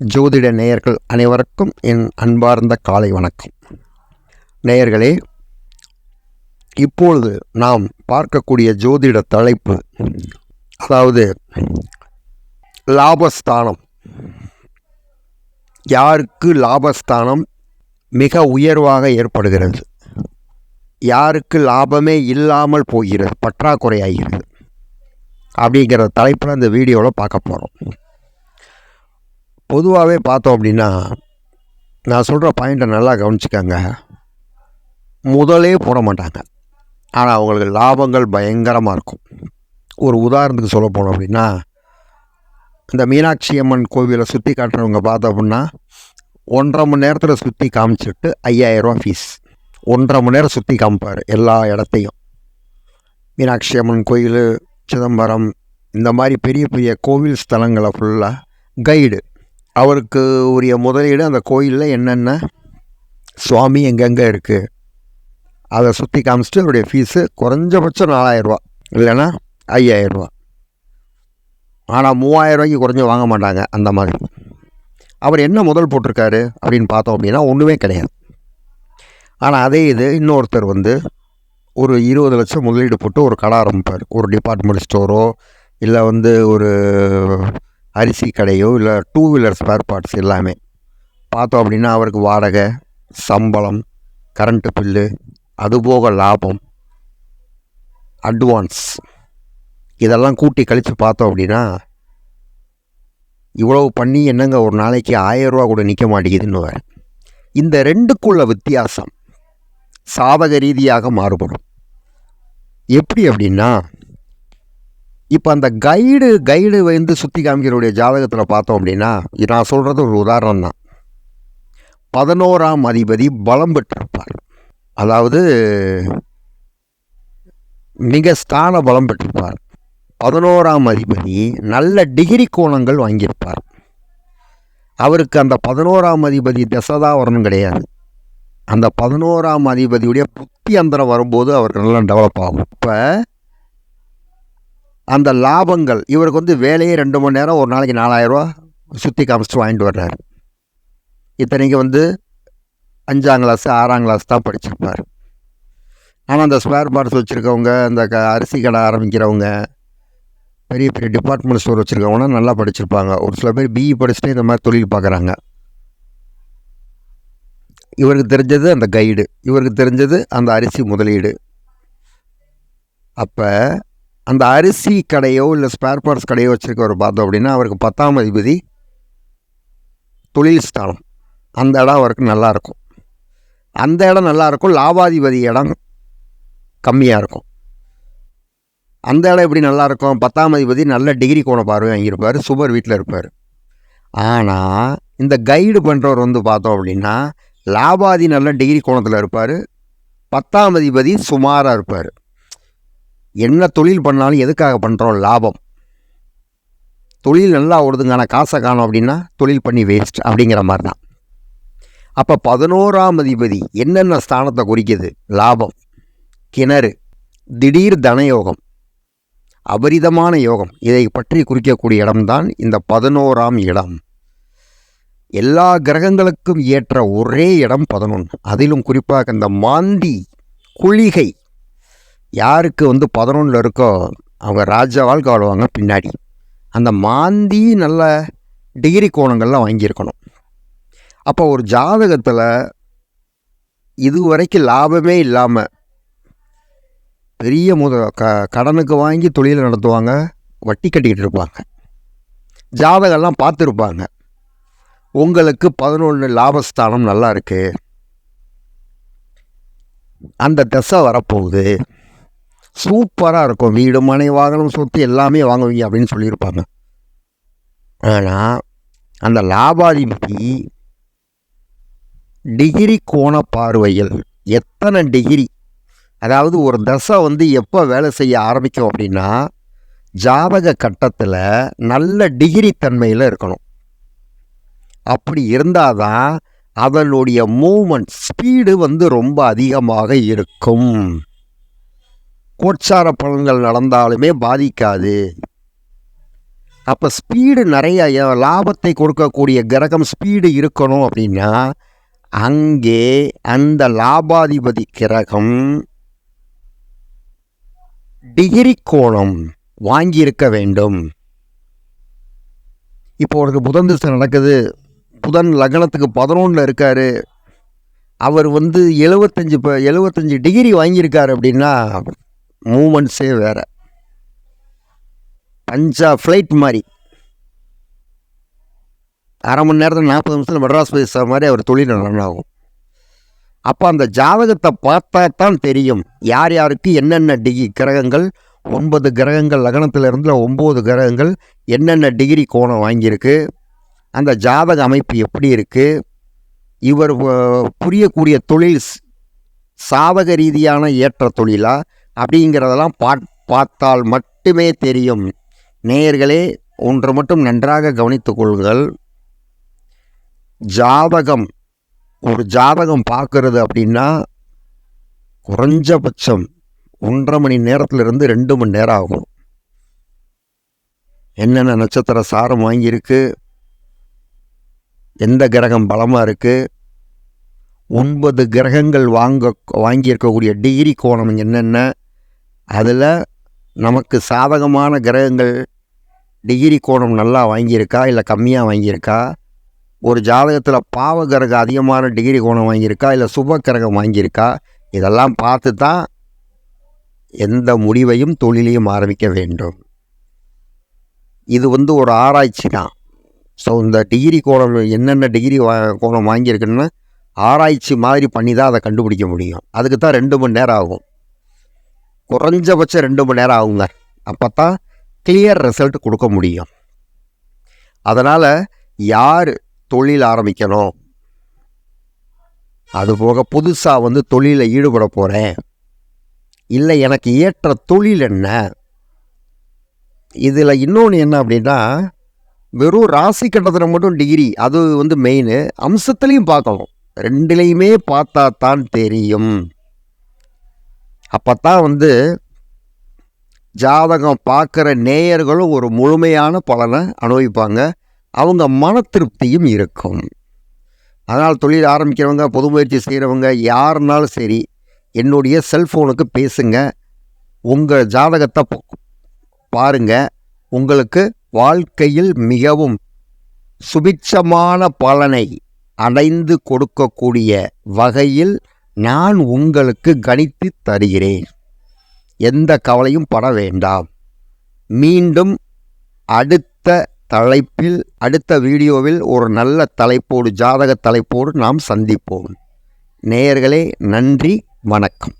ஜோதிட நேயர்கள் அனைவருக்கும் என் அன்பார்ந்த காலை வணக்கம். நேயர்களே இப்பொழுது நாம் பார்க்கக்கூடிய ஜோதிட தலைப்பு அதாவது லாபஸ்தானம். யாருக்கு லாபஸ்தானம் மிக உயர்வாக ஏற்படுகிறது? யாருக்கு லாபமே இல்லாமல் போகிறது பற்றாக்குறையாகிறது? அப்படிங்கிற தலைப்பில் இந்த வீடியோவில் பார்க்க போகிறோம் பொதுவாகவே பார்த்தோம் அப்படின்னா நான் சொல்கிற பாயிண்ட்டை நல்லா கவனிச்சிக்கங்க. முதலே போட மாட்டாங்க. ஆனால் அவங்களுக்கு லாபங்கள் பயங்கரமாக இருக்கும். ஒரு உதாரணத்துக்கு சொல்ல போனோம் அப்படின்னா இந்த மீனாட்சி அம்மன் கோவிலை சுற்றி காட்டுறவங்க பார்த்தோம் அப்படின்னா ஒன்றரை மணி நேரத்தில் சுற்றி காமிச்சிட்டு ஐயாயிரரூவா ஃபீஸ் ஒன்றரை மணி நேரம் சுற்றி காமிப்பார் எல்லா இடத்தையும். மீனாட்சி அம்மன் கோயில் சிதம்பரம் இந்த மாதிரி பெரிய பெரிய கோவில் ஸ்தலங்களை ஃபுல்லாக கைடு அவருக்கு உரிய முதலீடு அந்த கோயிலில் என்னென்ன சுவாமி எங்கெங்கே இருக்குது அதை சுற்றி காமிச்சிட்டு அவருடைய ஃபீஸு குறைஞ்சபட்சம் நாலாயிரரூவா இல்லைன்னா ஐயாயிரரூவா. ஆனால் மூவாயிரரூவாய்க்கு குறைஞ்சி வாங்க மாட்டாங்க அந்த மாதிரி. அவர் என்ன முதல் போட்டிருக்காரு அப்படின்னு பார்த்தோம் அப்படின்னா ஒன்றுமே கிடையாது. ஆனால் அதே இது இன்னொருத்தர் வந்து ஒரு இருபது லட்சம் முதலீடு போட்டு ஒரு கடை ஆரம்பிப்பார். ஒரு டிபார்ட்மெண்ட் ஸ்டோரோ இல்லை வந்து ஒரு அரிசி கடையோ இல்லை டூ வீலர் ஸ்பேர் பார்ட்ஸ் எல்லாமே. பார்த்தோம் அப்படின்னா அவருக்கு வாடகை சம்பளம் கரண்ட்டு பில்லு அதுபோக லாபம் அட்வான்ஸ் இதெல்லாம் கூட்டி கழித்து பார்த்தோம் அப்படின்னா இவ்வளவு பண்ணி என்னங்க ஒரு நாளைக்கு ஆயரூவா கூட நிற்க மாட்டேங்குதுன்னு இந்த ரெண்டுக்குள்ள வித்தியாசம் சாதக ரீதியாக மாறுபடும். எப்படி அப்படின்னா இப்போ அந்த கைடு கைடு வந்து சுற்றி காமிக்கிறவுடைய ஜாதகத்தில் பார்த்தோம் அப்படின்னா நான் சொல்கிறது ஒரு உதாரணம் தான் பதினோராம் அதிபதி பலம் பெற்றிருப்பார். அதாவது மிக ஸ்தான பலம் பெற்றிருப்பார். பதினோராம் அதிபதி நல்ல டிகிரி கோணங்கள் வாங்கியிருப்பார். அவருக்கு அந்த பதினோராம் அதிபதி தசதா வரணும் கிடையாது. அந்த பதினோராம் அதிபதியுடைய புத்தி அந்தரம் வரும்போது அவருக்கு நல்லா டெவலப் ஆகும். இப்போ அந்த லாபங்கள் இவருக்கு வந்து வேலையே ரெண்டு மணி நேரம் ஒரு நாளைக்கு நாலாயிரரூவா சுற்றி காமிச்சிட்டு வாங்கிட்டு வர்றாரு. இத்தனைக்கு வந்து அஞ்சாம் கிளாஸ் ஆறாம் கிளாஸ் தான் படிச்சிருப்பார். ஆனால் அந்த ஸ்பேர் பார்ட்ஸ் வச்சுருக்கவங்க அந்த க அரிசி கடை ஆரம்பிக்கிறவங்க பெரிய பெரிய டிபார்ட்மெண்ட் ஸ்டோர் வச்சுருக்கவங்க நல்லா படிச்சிருப்பாங்க. ஒரு சில பேர் பிஇ படிச்சுட்டு இந்த மாதிரி தொழில் பார்க்குறாங்க இவருக்கு தெரிஞ்சது அந்த கைடு இவருக்கு தெரிஞ்சது அந்த அரிசி முதலீடு. அப்போ அந்த அரிசி கடையோ இல்லை ஸ்பேர் பார்ட்ஸ் கடையோ வச்சுருக்கவர் பார்த்தோம் அப்படின்னா அவருக்கு பத்தாம் அதிபதி தொழில் ஸ்தானம் அந்த இடம் அவருக்கு நல்லாயிருக்கும் அந்த இடம் நல்லாயிருக்கும் லாபாதிபதி இடம் கம்மியாக இருக்கும். அந்த இடம் எப்படி நல்லாயிருக்கும் பத்தாம் அதிபதி நல்ல டிகிரி கோண பார்வை வாங்கியிருப்பார். சுபர் வீட்டில் இருப்பார். ஆனால் இந்த கைடு பண்ணுறவர் வந்து பார்த்தோம் அப்படின்னா லாபாதி நல்ல டிகிரி கோணத்தில் இருப்பார். பத்தாம் அதிபதி சுமாராக இருப்பார். என்ன தொழில் பண்ணாலும் எதுக்காக பண்ணுறோம் லாபம். தொழில் நல்லா ஓடுதுங்கான காசை காணும் அப்படின்னா தொழில் பண்ணி வேஸ்ட் அப்படிங்கிற மாதிரி தான் அப்போ பதினோராம் அதிபதி என்னென்ன ஸ்தானத்தை குறிக்குது? லாபம். கிணறு. திடீர் தனயோகம். அபரிதமான யோகம். இதை பற்றி குறிக்கக்கூடிய இடம்தான் இந்த பதினோராம் இடம். எல்லா கிரகங்களுக்கும் ஏற்ற ஒரே இடம் பதினொன்று அதிலும் குறிப்பாக இந்த மாந்தி குளிகை யாருக்கு வந்து பதினொன்றில் இருக்கோ அவங்க ராஜா வாழ்க்கை வாழ்வாங்க பின்னாடி. அந்த மாந்தி நல்ல டிகிரி கோணங்கள்லாம் வாங்கியிருக்கணும். அப்போ ஒரு ஜாதகத்தில் இதுவரைக்கும் லாபமே இல்லாமல் பெரிய முத க கடனுக்கு வாங்கி தொழில் நடத்துவாங்க வட்டி கட்டிக்கிட்டு இருப்பாங்க. ஜாதகம்லாம் பார்த்துருப்பாங்க. உங்களுக்கு பதினொன்று லாபஸ்தானம் நல்லா இருக்குது அந்த தசை வரப்போகுது. சூப்பராக இருக்கும். வீடு மனை வாங்கணும் சொத்து எல்லாமே வாங்குவீங்க அப்படின்னு சொல்லியிருப்பாங்க. ஆனால் அந்த லாபாதிபதி டிகிரி கோண பார்வையில் எத்தனை டிகிரி அதாவது ஒரு தசை வந்து எப்போ வேலை செய்ய ஆரம்பிக்கும் அப்படின்னா ஜாதக கட்டத்தில் நல்ல டிகிரி தன்மையில் இருக்கணும். அப்படி இருந்தால் தான் அதனுடைய மூமெண்ட் ஸ்பீடு வந்து ரொம்ப அதிகமாக இருக்கும். கோட்சார பலன்கள் நடந்தாலுமே பாதிக்காது. அப்போ ஸ்பீடு நிறைய லாபத்தை கொடுக்கக்கூடிய கிரகம் ஸ்பீடு இருக்கணும் அப்படின்னா அங்கே அந்த லாபாதிபதி கிரகம் டிகிரி கோணம் வாங்கியிருக்க வேண்டும். இப்போ ஒரு புதன் திசை நடக்குது. புதன் லக்னத்துக்கு பதினொன்றில் இருக்கார். அவர் வந்து எழுபத்தஞ்சு இப்போ எழுபத்தஞ்சு டிகிரி வாங்கியிருக்காரு அப்படின்னா மூமெண்ட்ஸே வேறு. பஞ்சா ஃப்ளைட் மாதிரி. அரை மணி நேரத்தில் நாற்பது நிமிஷத்தில் மெட்ராஸ் பேசுகிற மாதிரி அவர் தொழில் ரன் ஆகும். அப்போ அந்த ஜாதகத்தை பார்த்தா தான் தெரியும். யார் யாருக்கு என்னென்ன டிகி கிரகங்கள் ஒன்பது கிரகங்கள் லக்னத்திலிருந்து ஒம்பது கிரகங்கள் என்னென்ன டிகிரி கோணம் வாங்கியிருக்கு அந்த ஜாதக அமைப்பு எப்படி இருக்குது இவர் புரியக்கூடிய தொழில் ஸ்- சாதக ரீதியான ஏற்ற தொழிலா அப்படிங்கிறதெல்லாம் பாட் பார்த்தால் மட்டுமே தெரியும். நேயர்களே ஒன்று மட்டும் நன்றாக கவனித்துக் கொள்ளுங்கள். ஜாதகம் ஒரு ஜாதகம் பார்க்கறது அப்படின்னா குறைஞ்சபட்சம் ஒன்றரை மணி நேரத்திலிருந்து ரெண்டு மணி நேரம் ஆகும். என்னென்ன நட்சத்திர சாரம் வாங்கியிருக்கு? எந்த கிரகம் பலமாக இருக்குது ஒன்பது கிரகங்கள் வாங்க வாங்கியிருக்கக்கூடிய டிகிரி கோணம் என்னென்ன? அதில் நமக்கு சாதகமான கிரகங்கள் டிகிரி கோணம் நல்லா வாங்கியிருக்கா இல்லை கம்மியாக வாங்கியிருக்கா? ஒரு ஜாதகத்தில் பாவ கிரகம் அதிகமான டிகிரி கோணம் வாங்கியிருக்கா இல்லை சுப கிரகம் வாங்கியிருக்கா? இதெல்லாம் பார்த்து தான் எந்த முடிவையும் தொழிலையும் ஆரம்பிக்க வேண்டும். இது வந்து ஒரு ஆராய்ச்சி தான். ஸோ இந்த டிகிரி கோணம் என்னென்ன டிகிரி வா கோணம் வாங்கியிருக்குன்னு ஆராய்ச்சி மாதிரி பண்ணி தான் அதை கண்டுபிடிக்க முடியும். அதுக்கு தான் ரெண்டு மணி நேரம் ஆகும். குறைஞ்சபட்சம் ரெண்டு மணி நேரம் ஆகுங்க. அப்போ தான் கிளியர் ரிசல்ட் கொடுக்க முடியும். அதனால் யார் தொழில் ஆரம்பிக்கணும்? அதுபோக புதுசாக வந்து தொழிலில் ஈடுபட போகிறேன் இல்லை எனக்கு ஏற்ற தொழில் என்ன? இதில் இன்னொன்று என்ன அப்படின்னா வெறும் ராசி கட்டத்தில் மட்டும் டிகிரி அது வந்து மெயின் அம்சத்துலேயும் பார்க்கணும். ரெண்டுலேயுமே பார்த்தா தான் தெரியும். அப்போ தான் வந்து ஜாதகம் பார்க்குற நேயர்களும் ஒரு முழுமையான பலனை அனுபவிப்பாங்க. அவங்க மன திருப்தியும் இருக்கும். அதனால் தொழில் ஆரம்பிக்கிறவங்க பொது முயற்சி செய்கிறவங்க யாருனாலும் சரி என்னுடைய செல்ஃபோனுக்கு பேசுங்க. உங்கள் ஜாதகத்தை பாருங்கள் பாருங்க. உங்களுக்கு வாழ்க்கையில் மிகவும் சுபிட்சமான பலனை அடைந்து கொடுக்கக்கூடிய வகையில் நான் உங்களுக்கு கணித்து தருகிறேன். எந்த கவலையும் பட வேண்டாம். மீண்டும் அடுத்த தலைப்பில் அடுத்த வீடியோவில் ஒரு நல்ல தலைப்போடு ஜாதக தலைப்போடு நாம் சந்திப்போம். நேயர்களே நன்றி வணக்கம்.